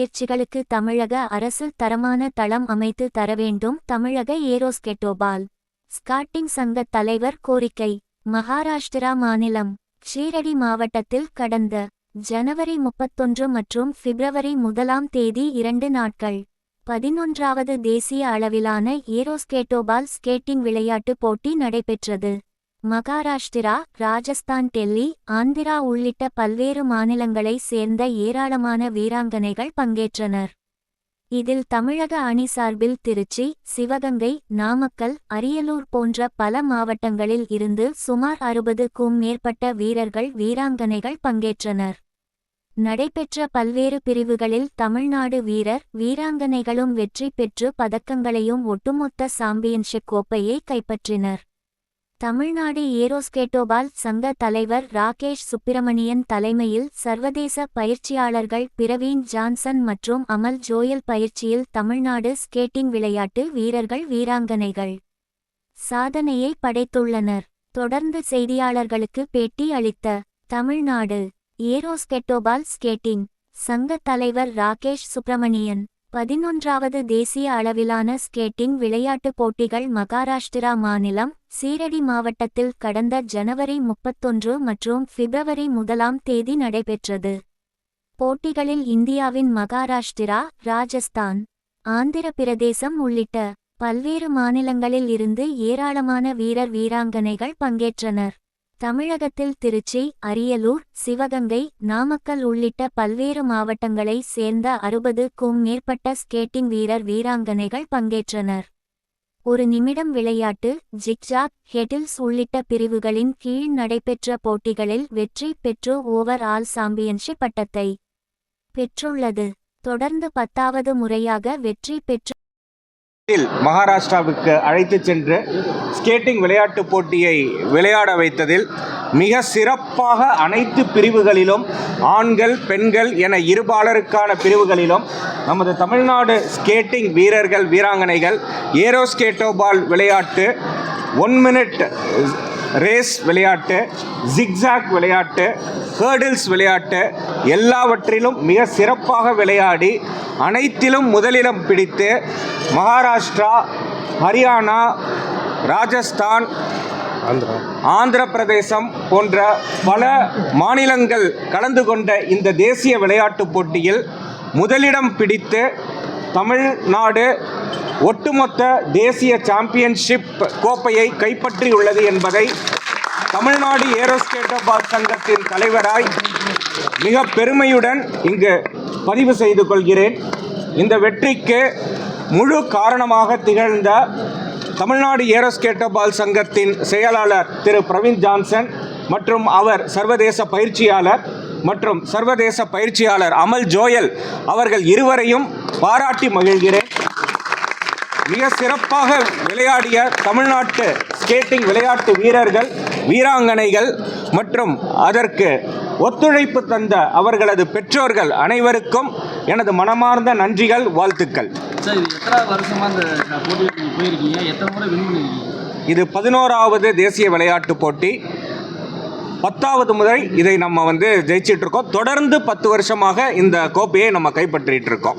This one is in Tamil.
பயிற்சிகளுக்கு தமிழக அரசு தரமான தளம் அமைத்து தர வேண்டும். தமிழக ஏரோஸ்கெட்டோபால். ஸ்காட்டிங் சங்க தலைவர் கோரிக்கை. மகாராஷ்டிரா மாநிலம். ஷீரடி மாவட்டத்தில் கடந்த ஜனவரி முப்பத்தொன்று மற்றும் பிப்ரவரி முதலாம் தேதி இரண்டு நாட்கள். பதினொன்றாவது தேசிய அளவிலான ஏரோஸ்கேட்டோபால் ஸ்கேட்டிங் விளையாட்டுப் போட்டி நடைபெற்றது. மகாராஷ்டிரா ராஜஸ்தான் டெல்லி ஆந்திரா உள்ளிட்ட பல்வேறு மாநிலங்களை சேர்ந்த ஏராளமான வீராங்கனைகள் பங்கேற்றனர். இதில் தமிழக அணி சார்பில் திருச்சி சிவகங்கை நாமக்கல் அரியலூர் போன்ற பல மாவட்டங்களில் இருந்து சுமார் அறுபதுக்கும் மேற்பட்ட வீரர்கள் வீராங்கனைகள் பங்கேற்றனர். நடைபெற்ற பல்வேறு பிரிவுகளில் தமிழ்நாடு வீரர் வீராங்கனைகளும் வெற்றி பெற்று பதக்கங்களையும் ஒட்டுமொத்த சாம்பியன்ஷிப் கோப்பையை கைப்பற்றினர். தமிழ்நாடு ஏரோஸ்கேட்டோபால் சங்க தலைவர் ராகேஷ் சுப்பிரமணியன் தலைமையில் சர்வதேச பயிற்சியாளர்கள் பிரவீன் ஜான்சன் மற்றும் அமல் ஜோயல் பயிற்சியில் தமிழ்நாடு ஸ்கேட்டிங் விளையாட்டு வீரர்கள் வீராங்கனைகள் சாதனையை படைத்துள்ளனர். தொடர்ந்து செய்தியாளர்களுக்கு பேட்டி அளித்த தமிழ்நாடு ஏரோஸ்கெட்டோபால் ஸ்கேட்டிங் சங்க தலைவர் ராகேஷ் சுப்பிரமணியன் பதினொன்றாவது தேசிய அளவிலான ஸ்கேட்டிங் விளையாட்டுப் போட்டிகள் மகாராஷ்டிரா மாநிலம் சீரடி மாவட்டத்தில் கடந்த ஜனவரி முப்பத்தொன்று மற்றும் பிப்ரவரி முதலாம் தேதி நடைபெற்றது. போட்டிகளில் இந்தியாவின் மகாராஷ்டிரா ராஜஸ்தான் ஆந்திர பிரதேசம் உள்ளிட்ட பல்வேறு மாநிலங்களில் இருந்து ஏராளமான வீரர் வீராங்கனைகள் பங்கேற்றனர். தமிழகத்தில் திருச்சி அரியலூர் சிவகங்கை நாமக்கல் உள்ளிட்ட பல்வேறு மாவட்டங்களை சேர்ந்த அறுபதுக்கும் மேற்பட்ட ஸ்கேட்டிங் வீரர் வீராங்கனைகள் பங்கேற்றனர். ஒரு நிமிடம் விளையாட்டு ஜிக்ஜாக் ஹெடில்ஸ் உள்ளிட்ட பிரிவுகளின் கீழ் நடைபெற்ற போட்டிகளில் வெற்றி பெற்று ஓவர் ஆல் சாம்பியன்ஷிப் பட்டத்தை பெற்றுள்ளது. தொடர்ந்து பத்தாவது முறையாக வெற்றி பெற்று மகாராஷ்டிராவுக்கு அழைத்து சென்று ஸ்கேட்டிங் விளையாட்டுப் போட்டியை விளையாட வைத்ததில் மிக சிறப்பாக அனைத்து பிரிவுகளிலும் ஆண்கள் பெண்கள் என இருபாலருக்கான பிரிவுகளிலும் நமது தமிழ்நாடு ஸ்கேட்டிங் வீரர்கள் வீராங்கனைகள் ஏரோ ஸ்கேட்டோபால் விளையாட்டு ஒன் மினிட் ரேஸ் விளையாட்டு ஜிக்ஸாக் விளையாட்டு ஹேர்டில்ஸ் விளையாட்டு எல்லாவற்றிலும் மிக சிறப்பாக விளையாடி அனைத்திலும் முதலிடம் பிடித்து மகாராஷ்டிரா ஹரியானா ராஜஸ்தான் ஆந்திர. பிரதேசம் போன்ற பல மாநிலங்கள் கலந்து கொண்ட இந்த தேசிய விளையாட்டுப் போட்டியில் முதலிடம் பிடித்து தமிழ்நாடு ஒட்டுமொத்த தேசிய சாம்பியன்ஷிப் கோப்பையை கைப்பற்றியுள்ளது என்பதை தமிழ்நாடு ஏரோஸ்கேட்டோபால் சங்கத்தின் தலைவராய் மிக பெருமையுடன் இங்கு பதிவு செய்து கொள்கிறேன். இந்த வெற்றிக்கு முழு காரணமாக திகழ்ந்த தமிழ்நாடு ஏரோஸ்கேட்டபால் சங்கத்தின் செயலாளர் திரு பிரவீன் ஜான்சன் மற்றும் அவர் சர்வதேச பயிற்சியாளர் மற்றும் சர்வதேச பயிற்சியாளர் அமல் ஜோயல் அவர்கள் இருவரையும் பாராட்டி மகிழ்கிறேன். மிக சிறப்பாக விளையாடிய தமிழ்நாட்டு ஸ்கேட்டிங் விளையாட்டு வீரர்கள் வீராங்கனைகள் மற்றும் அதற்கு ஒத்துழைப்பு தந்த அவர்களது பெற்றோர்கள் அனைவருக்கும் எனது மனமார்ந்த நன்றிகள் வாழ்த்துக்கள். சார் இது பதினோராவது தேசிய விளையாட்டுப் போட்டி. பத்தாவது முறை இதை நம்ம வந்து ஜெயிச்சிட்டு இருக்கோம். தொடர்ந்து பத்து வருஷமாக இந்த கோப்பையை நம்ம கைப்பற்றிட்டு இருக்கோம்.